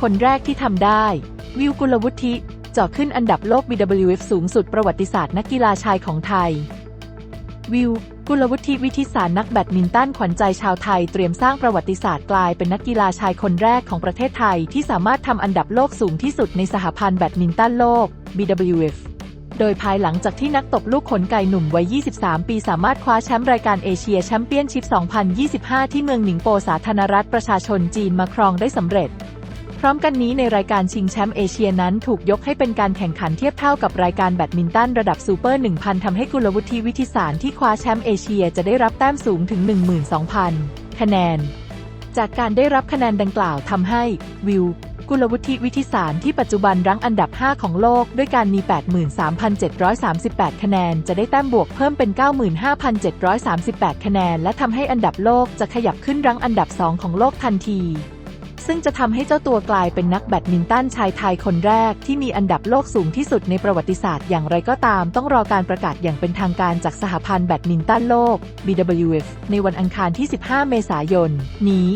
คนแรกที่ทำได้ วิวกุลวุฒิเจาะขึ้นอันดับโลก BWF สูงสุดประวัติศาสตร์นักกีฬาชายของไทย วิว กุลวุฒิวิทิสารนักแบดมินตันขวัญใจชาวไทยเตรียมสร้างประวัติศาสตร์กลายเป็นนักกีฬาชายคนแรกของประเทศไทยที่สามารถทำอันดับโลกสูงที่สุดในสหพันธ์แบดมินตันโลก BWF โดยภายหลังจากที่นักตบลูกขนไก่หนุ่มวัย 23 ปีสามารถคว้าแชมป์รายการเอเชียแชมเปี้ยนชิพ 2025 ที่เมืองหนิงโปสาธารณรัฐประชาชนจีนมาครองได้สำเร็จ ร้อมกันนี้ในรายการชิงแชมป์เอเชียนั้นถูกยกให้เป็นการแข่งขันเทียบเท่ากับรายการแบดมินตันระดับซูเปอร์ 1,000 ทำให้กุลวุฒิวิทิสารที่คว้าแชมป์เอเชียจะได้รับแต้มสูงถึง 12,000 คะแนน จากการได้รับคะแนนดังกล่าวทำให้วิวกุลวุฒิวิทิสารที่ปัจจุบันรั้งอันดับ 5 ของโลก ด้วยการมี 83,738 คะแนน จะได้แต้มบวกเพิ่มเป็น 95,738 คะแนน และทำให้อันดับโลกจะขยับขึ้นรั้งอันดับ 2 ของโลกทันที ซึ่งจะทำให้เจ้าตัวกลายเป็นนักแบดมินตันชายไทยคนแรก ที่มีอันดับโลกสูงที่สุดในประวัติศาสตร์อย่างไรก็ตาม ต้องรอการประกาศอย่างเป็นทางการจากสหพันธ์แบดมินตันโลก BWF ในวันอังคารที่ 15 เมษายน นี้